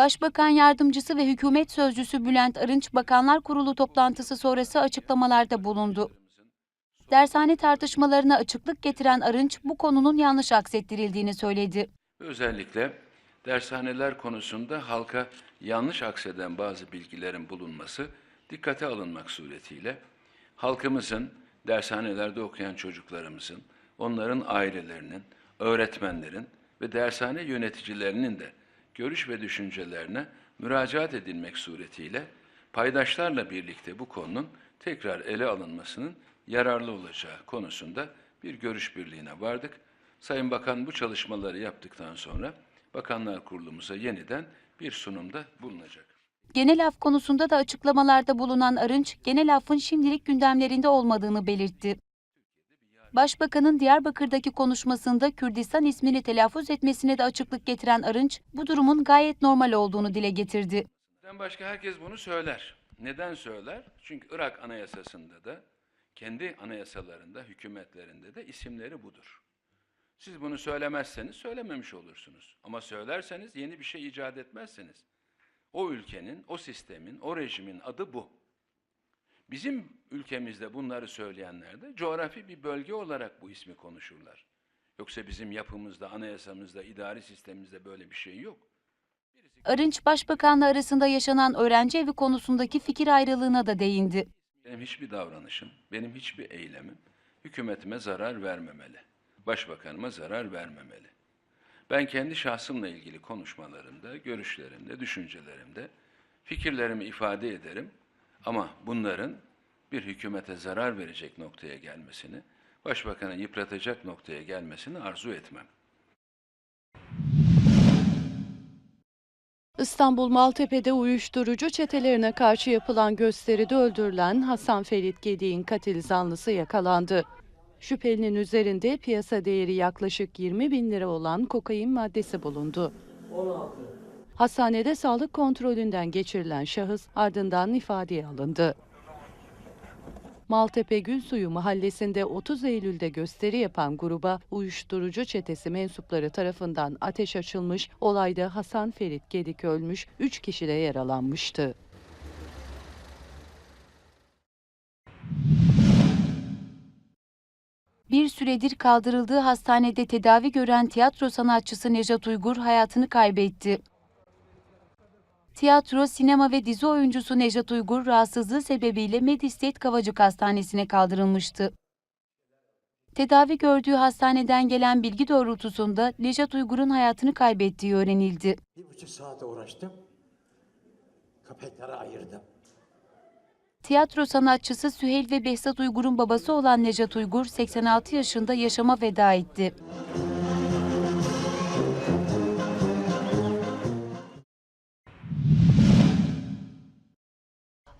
Başbakan Yardımcısı ve Hükümet Sözcüsü Bülent Arınç, Bakanlar Kurulu toplantısı sonrası açıklamalarda bulundu. Dershane tartışmalarına açıklık getiren Arınç, bu konunun yanlış aksettirildiğini söyledi. Özellikle dershaneler konusunda halka yanlış akseden bazı bilgilerin bulunması dikkate alınmak suretiyle halkımızın, dershanelerde okuyan çocuklarımızın, onların ailelerinin, öğretmenlerin ve dershane yöneticilerinin de görüş ve düşüncelerine müracaat edilmek suretiyle paydaşlarla birlikte bu konunun tekrar ele alınmasının yararlı olacağı konusunda bir görüş birliğine vardık. Sayın Bakan bu çalışmaları yaptıktan sonra Bakanlar Kurulumuza yeniden bir sunumda bulunacak. Genel af konusunda da açıklamalarda bulunan Arınç, genel affın şimdilik gündemlerinde olmadığını belirtti. Başbakanın Diyarbakır'daki konuşmasında Kürdistan ismini telaffuz etmesine de açıklık getiren Arınç, bu durumun gayet normal olduğunu dile getirdi. Bizden başka herkes bunu söyler. Neden söyler? Çünkü Irak Anayasası'nda da kendi anayasalarında, hükümetlerinde de isimleri budur. Siz bunu söylemezseniz söylememiş olursunuz. Ama söylerseniz yeni bir şey icat etmezseniz o ülkenin, o sistemin, o rejimin adı bu. Bizim ülkemizde bunları söyleyenler de coğrafi bir bölge olarak bu ismi konuşurlar. Yoksa bizim yapımızda, anayasamızda, idari sistemimizde böyle bir şey yok. Arınç, Başbakanla arasında yaşanan öğrenci evi konusundaki fikir ayrılığına da değindi. Benim hiçbir davranışım, benim hiçbir eylemim hükümetime zarar vermemeli. Başbakanıma zarar vermemeli. Ben kendi şahsımla ilgili konuşmalarımda, görüşlerimde, düşüncelerimde fikirlerimi ifade ederim. Ama bunların bir hükümete zarar verecek noktaya gelmesini, başbakanı yıpratacak noktaya gelmesini arzu etmem. İstanbul Maltepe'de uyuşturucu çetelerine karşı yapılan gösteride öldürülen Hasan Ferit Gedik'in katil zanlısı yakalandı. Şüphelinin üzerinde piyasa değeri yaklaşık 20 bin lira olan kokain maddesi bulundu. Hastanede sağlık kontrolünden geçirilen şahıs ardından ifadeye alındı. Maltepe Gülsuyu mahallesinde 30 Eylül'de gösteri yapan gruba uyuşturucu çetesi mensupları tarafından ateş açılmış, olayda Hasan Ferit Gedik ölmüş, 3 kişi de yaralanmıştı. Bir süredir kaldırıldığı hastanede tedavi gören tiyatro sanatçısı Nejat Uygur hayatını kaybetti. Tiyatro, sinema ve dizi oyuncusu Nejat Uygur rahatsızlığı sebebiyle Medistet Kavacık Hastanesi'ne kaldırılmıştı. Tedavi gördüğü hastaneden gelen bilgi doğrultusunda Nejat Uygur'un hayatını kaybettiği öğrenildi. Bir buçuk saate uğraştım. Köpekleri ayırdım. Tiyatro sanatçısı Süheyl ve Behzat Uygur'un babası olan Nejat Uygur 86 yaşında yaşama veda etti.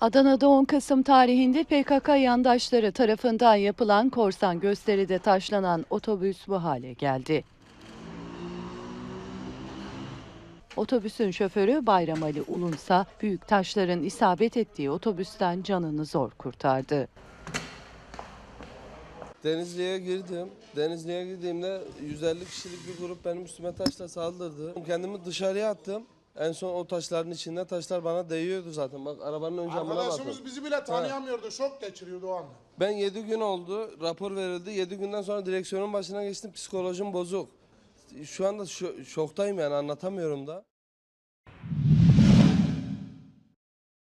Adana'da 10 Kasım tarihinde PKK yandaşları tarafından yapılan korsan gösteride taşlanan otobüs bu hale geldi. Otobüsün şoförü Bayram Ali Ulunsa büyük taşların isabet ettiği otobüsten canını zor kurtardı. Denizli'ye girdim. Denizli'ye girdiğimde 150 kişilik bir grup benim üstüme taşla saldırdı. Kendimi dışarıya attım. En son o taşların içinde taşlar bana değiyordu zaten. Bak arabanın ön camına bakın. Arkadaşımız bizi bile tanıyamıyordu. Şok geçiriyordu o anda. Ben 7 gün oldu. Rapor verildi. 7 günden sonra direksiyonun başına geçtim. Psikolojim bozuk. Şu anda şo- şoktayım yani anlatamıyorum da.